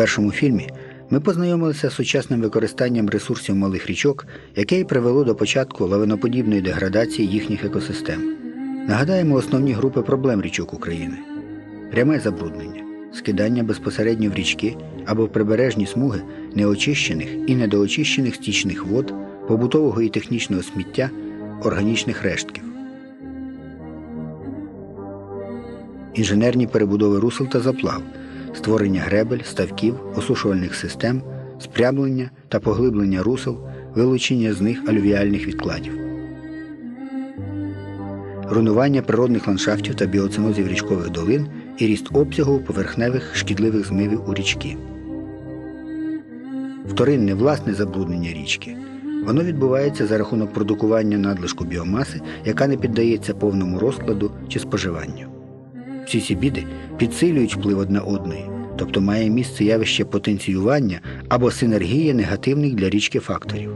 першому фільмі ми познайомилися з сучасним використанням ресурсів малих річок, яке й привело до початку лавиноподібної деградації їхніх екосистем. Нагадаємо основні групи проблем річок України: пряме забруднення, скидання безпосередньо в річки або в прибережні смуги неочищених і недоочищених стічних вод, побутового і технічного сміття, органічних рештків. інженерні перебудови русел та заплав, створення гребель, ставків, осушувальних систем, спрямлення та поглиблення русел, вилучення з них алювіальних відкладів, руйнування природних ландшафтів та біоцинозів річкових долин і ріст обсягу поверхневих шкідливих змивів у річки. Вторинне власне забруднення річки. Воно відбувається за рахунок продукування надлишку біомаси, яка не піддається повному розкладу чи споживанню. Всі ці біди підсилюють вплив одна одної, тобто має місце явище потенціювання або синергія негативних для річки факторів.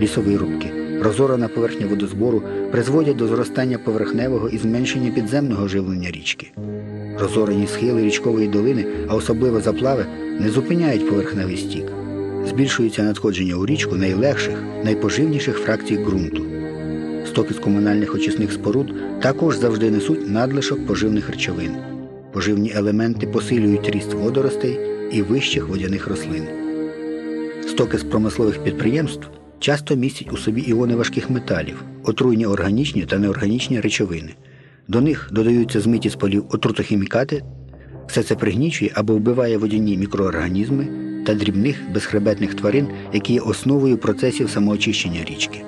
Лісові рубки, розорана поверхня водозбору призводять до зростання поверхневого і зменшення підземного живлення річки. Розорені схили річкової долини, а особливо заплави, не зупиняють поверхневий стік. Збільшується надходження у річку найлегших, найпоживніших фракцій ґрунту. Стоки з комунальних очисних споруд також завжди несуть надлишок поживних речовин. Поживні елементи посилюють ріст водоростей і вищих водяних рослин. Стоки з промислових підприємств часто містять у собі іони важких металів, отруйні органічні та неорганічні речовини. До них додаються змиті з полів отрутохімікати. Все це пригнічує або вбиває водяні мікроорганізми та дрібних безхребетних тварин, які є основою процесів самоочищення річки.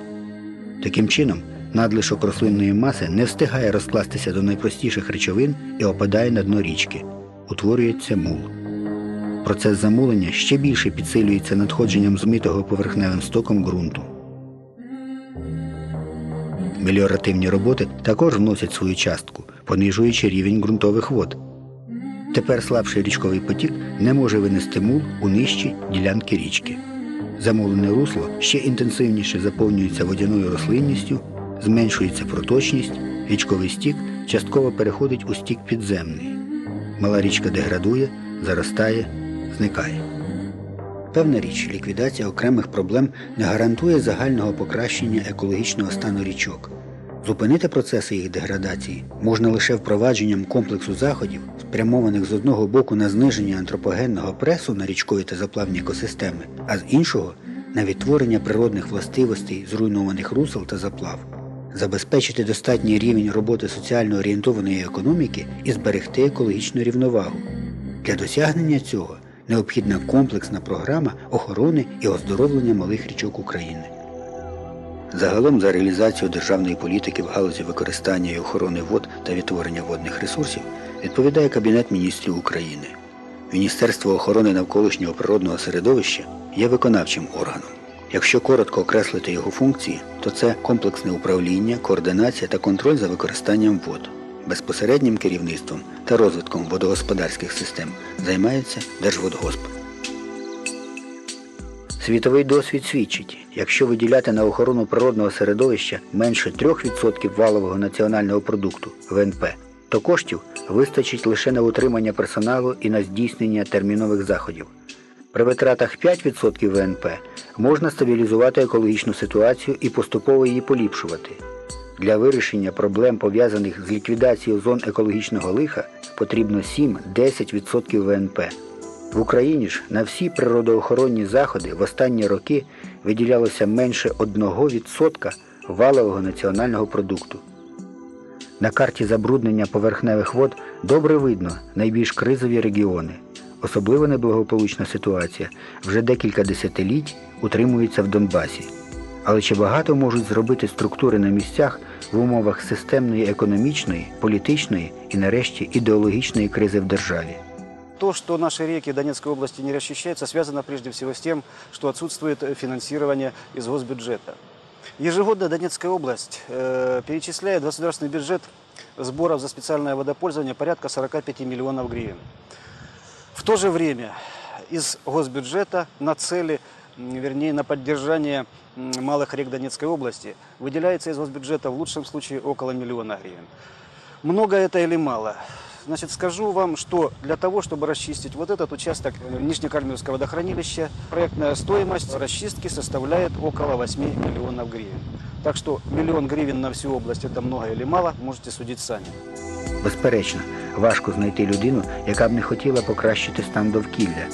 Таким чином, надлишок рослинної маси не встигає розкластися до найпростіших речовин і опадає на дно річки. Утворюється мул. Процес замулення ще більше підсилюється надходженням змитого поверхневим стоком ґрунту. Меліоративні роботи також вносять свою частку, понижуючи рівень ґрунтових вод. Тепер слабший річковий потік не може винести мул у нижчі ділянки річки. Замулене русло ще інтенсивніше заповнюється водяною рослинністю, зменшується проточність, річковий стік частково переходить у стік підземний. Мала річка деградує, заростає, зникає. Певна річ, ліквідація окремих проблем не гарантує загального покращення екологічного стану річок. Зупинити процеси їх деградації можна лише впровадженням комплексу заходів, спрямованих з одного боку на зниження антропогенного пресу на річкові та заплавні екосистеми, а з іншого на відтворення природних властивостей зруйнованих русел та заплав, забезпечити достатній рівень роботи соціально орієнтованої економіки і зберегти екологічну рівновагу. Для досягнення цього необхідна комплексна програма охорони і оздоровлення малих річок України. Загалом за реалізацію державної політики в галузі використання і охорони вод та відтворення водних ресурсів відповідає Кабінет міністрів України. Міністерство охорони навколишнього природного середовища є виконавчим органом. Якщо коротко окреслити його функції, то це комплексне управління, координація та контроль за використанням вод. Безпосереднім керівництвом та розвитком водогосподарських систем займається Держводгосп. Світовий досвід свідчить, якщо виділяти на охорону природного середовища менше 3% валового національного продукту ВНП, то коштів вистачить лише на утримання персоналу і на здійснення термінових заходів. При витратах 5% ВНП можна стабілізувати екологічну ситуацію і поступово її поліпшувати. Для вирішення проблем, пов'язаних з ліквідацією зон екологічного лиха, потрібно 7-10% ВНП. В Україні ж на всі природоохоронні заходи в останні роки виділялося менше 1% валового національного продукту. На карті забруднення поверхневих вод добре видно найбільш кризові регіони. Особливо неблагополучна ситуація вже декілька десятиліть утримується в Донбасі. Але чи багато можуть зробити структури на місцях в умовах системної економічної, політичної і, нарешті, ідеологічної кризи в державі? То, что наши реки Донецкой области не расчищаются, связано прежде всего с тем, что отсутствует финансирование из госбюджета. Ежегодно Донецкая область э, перечисляет в государственный бюджет сборов за специальное водопользование порядка 45 миллионов гривен. В то же время из госбюджета на цели, вернее, на поддержание малых рек Донецкой области выделяется из госбюджета в лучшем случае около миллиона гривен. Много это или мало? значит, скажу вам, что для того, чтобы расчистить вот этот участок э, Нижнекальмиевского водохранилища, проектная стоимость расчистки составляет около 8 миллионов гривен. Так что миллион гривен на всю область это много или мало, можете судить сами. Безперечно, важко знайти людину, яка б не хотіла покращити стан довкілля.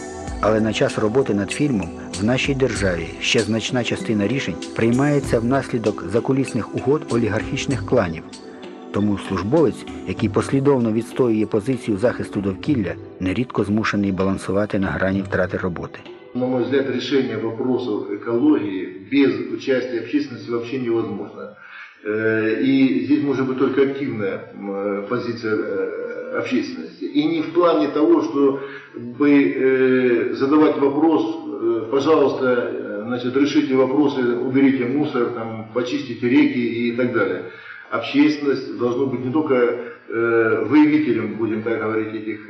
Але на час роботи над фільмом в нашій державі ще значна частина рішень приймається внаслідок закулісних угод олігархічних кланів. Тому службовець, який послідовно відстоює позицію захисту довкілля, нерідко змушений балансувати на грані втрати роботи. На мой взгляд, решение вопросов экологии без участия общественности вообще невозможно. Э, И здесь может быть только активная э, позиция э, общественности. И не в плане того, чтобы э, задавать вопрос, пожалуйста, значит, решите вопросы, уберите мусор, там, почистите реки и так далее. Общественность должна быть не только выявителем, будем так говорить, этих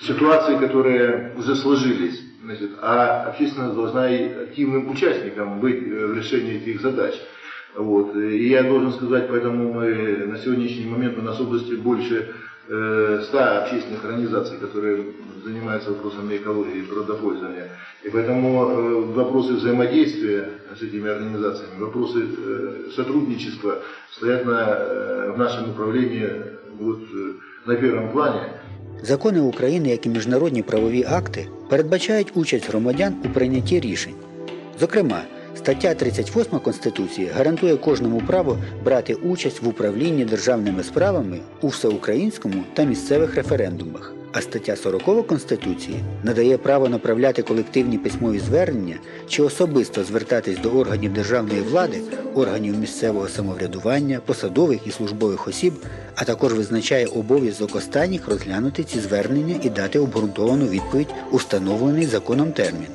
ситуации, которые уже сложились, значит, а общественность должна и активным участником быть э, в решении этих задач. Вот. И я должен сказать, поэтому мы на сегодняшний момент у нас в области больше э, 100 общественных организаций, которые занимаются вопросами экологии и природопользования. И поэтому э, вопросы взаимодействия с этими организациями, вопросы э, сотрудничества стоят на, э, в нашем управлении вот, э, на первом плане. Закони України, як і міжнародні правові акти, передбачають участь громадян у прийнятті рішень. Зокрема, стаття 38 Конституції гарантує кожному право брати участь в управлінні державними справами у всеукраїнському та місцевих референдумах. А стаття 40 Конституції надає право направляти колективні письмові звернення чи особисто звертатись до органів державної влади, органів місцевого самоврядування, посадових і службових осіб, а також визначає обов'язок останніх розглянути ці звернення і дати обґрунтовану відповідь у встановлений законом термін.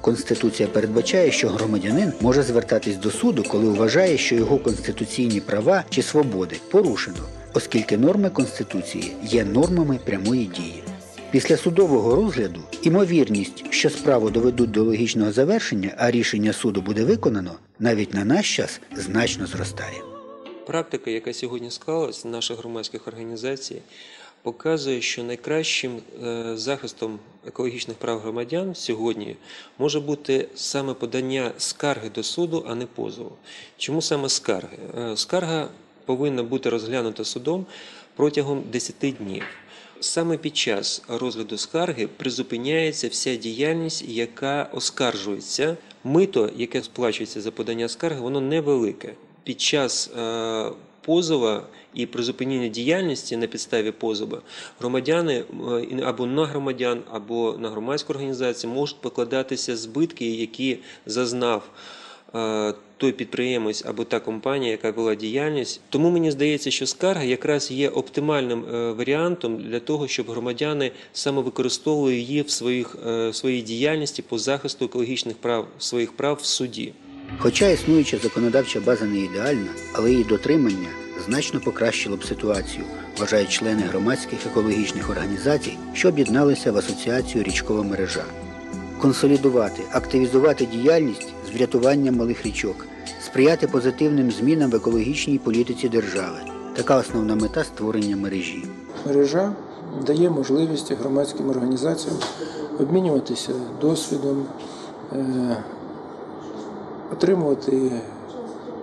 Конституція передбачає, що громадянин може звертатись до суду, коли вважає, що його конституційні права чи свободи порушено, оскільки норми Конституції є нормами прямої дії. Після судового розгляду імовірність, що справу доведуть до логічного завершення, а рішення суду буде виконано, навіть на наш час значно зростає. Практика, яка сьогодні склалась наших громадських організацій, показує, що найкращим е, захистом екологічних прав громадян сьогодні може бути саме подання скарги до суду, а не позову. Чому саме скарги? Е, Скарга повинна бути розглянута судом протягом 10 днів. Саме під час розгляду скарги призупиняється вся діяльність, яка оскаржується. Мито, яке сплачується за подання скарги, воно невелике. Під час е, позова і призупинення діяльності на підставі позова громадяни е, або на громадян, або на громадську організацію можуть покладатися збитки, які зазнав е, той підприємець або та компанія, яка вела діяльність. Тому мені здається, що скарга якраз є оптимальним е, варіантом для того, щоб громадяни саме використовували її в своїх е, в своїй діяльності по захисту екологічних прав своїх прав в суді. Хоча існуюча законодавча база не ідеальна, але її дотримання значно покращило б ситуацію, вважають члени громадських екологічних організацій, що об'єдналися в асоціацію річкова мережа. Консолідувати, активізувати діяльність з врятуванням малих річок, сприяти позитивним змінам в екологічній політиці держави. Така основна мета створення мережі. Мережа дає можливість громадським організаціям обмінюватися досвідом, е, отримувати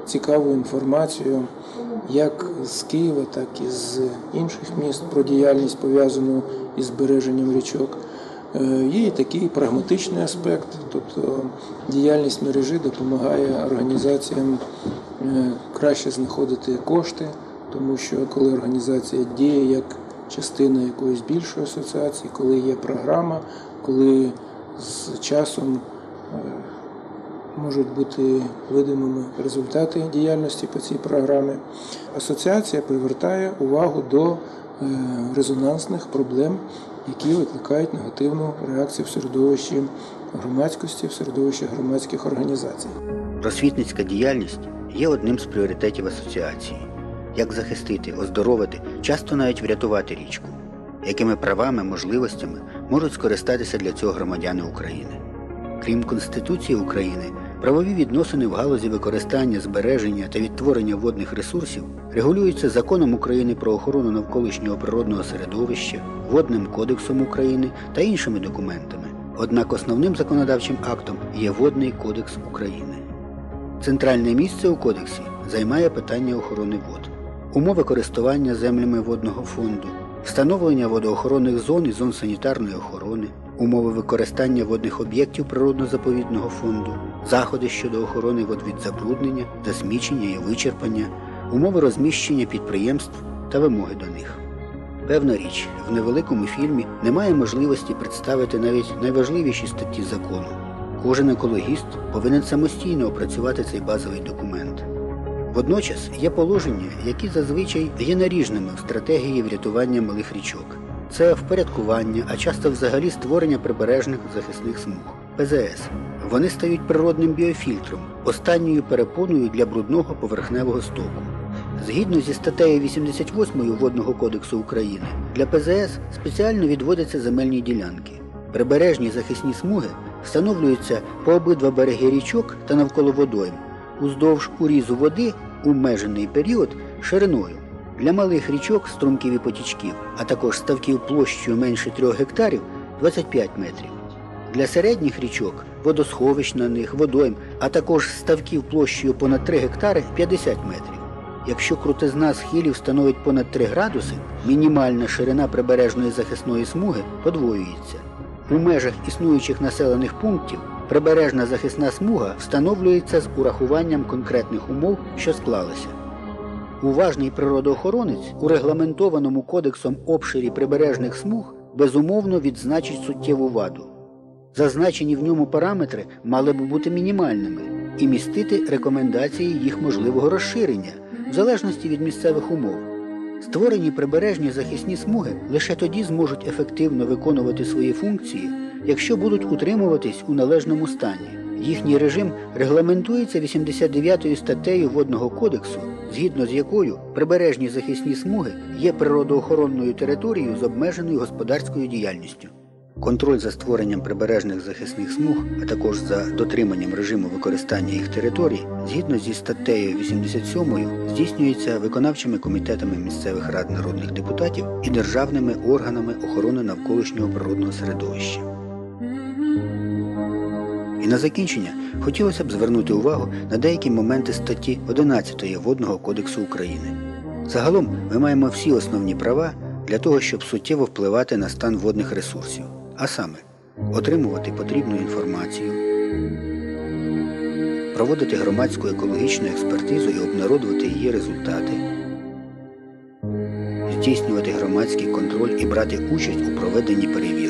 цікаву інформацію як з Києва, так і з інших міст про діяльність пов'язану із збереженням річок. Е, Є і такий прагматичний аспект, тобто діяльність мережі допомагає організаціям е, краще знаходити кошти, тому що коли організація діє як частина якоїсь більшої асоціації, коли є програма, коли з часом е, можуть бути видимими результати діяльності по цій програмі. Асоціація привертає увагу до резонансних проблем, які викликають негативну реакцію в середовищі громадськості, в середовищі громадських організацій. Просвітницька діяльність є одним з пріоритетів асоціації. Як захистити, оздоровити, часто навіть врятувати річку. Якими правами, можливостями можуть скористатися для цього громадяни України? Крім Конституції України, правові відносини в галузі використання, збереження та відтворення водних ресурсів регулюються законом України про охорону навколишнього природного середовища, Водним кодексом України та іншими документами. Однак основним законодавчим актом є Водний кодекс України. Центральне місце у кодексі займає питання охорони вод, умови користування землями водного фонду, встановлення водоохоронних зон і зон санітарної охорони, умови використання водних об'єктів природно-заповідного фонду, заходи щодо охорони вод від забруднення, засмічення і вичерпання, умови розміщення підприємств та вимоги до них. Певна річ, в невеликому фільмі немає можливості представити навіть найважливіші статті закону. Кожен екологіст повинен самостійно опрацювати цей базовий документ. Водночас є положення, які зазвичай є наріжними в стратегії врятування малих річок. Це впорядкування, а часто взагалі створення прибережних захисних смуг ПЗС. Вони стають природним біофільтром, останньою перепоною для брудного поверхневого стоку. Згідно зі статтею 88 Водного кодексу України, для ПЗС спеціально відводяться земельні ділянки. Прибережні захисні смуги встановлюються по обидва береги річок та навколо водойм, уздовж урізу води у межений період шириною. Для малих річок, струмків і потічків, а також ставків площею менше 3 гектарів 25 метрів. Для середніх річок, водосховищ на них, водойм, а також ставків площею понад 3 гектари 50 метрів. Якщо крутизна схилів становить понад 3 градуси, мінімальна ширина прибережної захисної смуги подвоюється. У межах існуючих населених пунктів прибережна захисна смуга встановлюється з урахуванням конкретних умов, що склалися. Уважний природоохоронець у регламентованому кодексом обширі прибережних смуг безумовно відзначить суттєву ваду. Зазначені в ньому параметри мали б бути мінімальними і містити рекомендації їх можливого розширення в залежності від місцевих умов. Створені прибережні захисні смуги лише тоді зможуть ефективно виконувати свої функції, якщо будуть утримуватись у належному стані. Їхній режим регламентується 89 статтею Водного кодексу, згідно з якою прибережні захисні смуги є природоохоронною територією з обмеженою господарською діяльністю. Контроль за створенням прибережних захисних смуг, а також за дотриманням режиму використання їх територій, згідно зі статтею 87 здійснюється виконавчими комітетами місцевих рад народних депутатів і державними органами охорони навколишнього природного середовища. І на закінчення хотілося б звернути увагу на деякі моменти статті 11 Водного кодексу України. Загалом ми маємо всі основні права для того, щоб суттєво впливати на стан водних ресурсів, а саме отримувати потрібну інформацію, проводити громадську екологічну експертизу і обнародувати її результати, здійснювати громадський контроль і брати участь у проведенні перевірок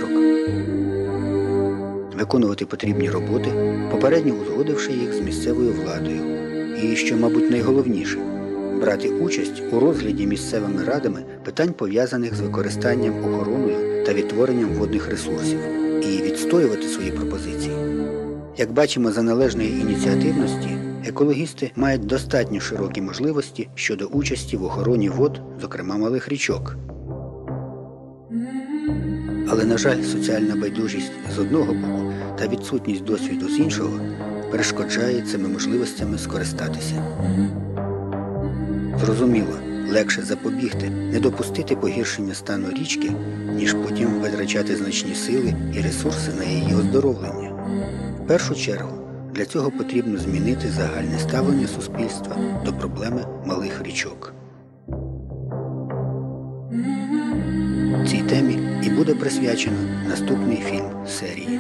виконувати потрібні роботи, попередньо узгодивши їх з місцевою владою. І, що, мабуть, найголовніше, брати участь у розгляді місцевими радами питань, пов'язаних з використанням охороною та відтворенням водних ресурсів, і відстоювати свої пропозиції. Як бачимо за належної ініціативності, екологісти мають достатньо широкі можливості щодо участі в охороні вод, зокрема малих річок. Але, на жаль, соціальна байдужість з одного боку та відсутність досвіду з іншого перешкоджає цими можливостями скористатися. Зрозуміло, легше запобігти, не допустити погіршення стану річки, ніж потім витрачати значні сили і ресурси на її оздоровлення. В першу чергу для цього потрібно змінити загальне ставлення суспільства до проблеми малих річок. Цій темі буде присвячено наступний фільм серії.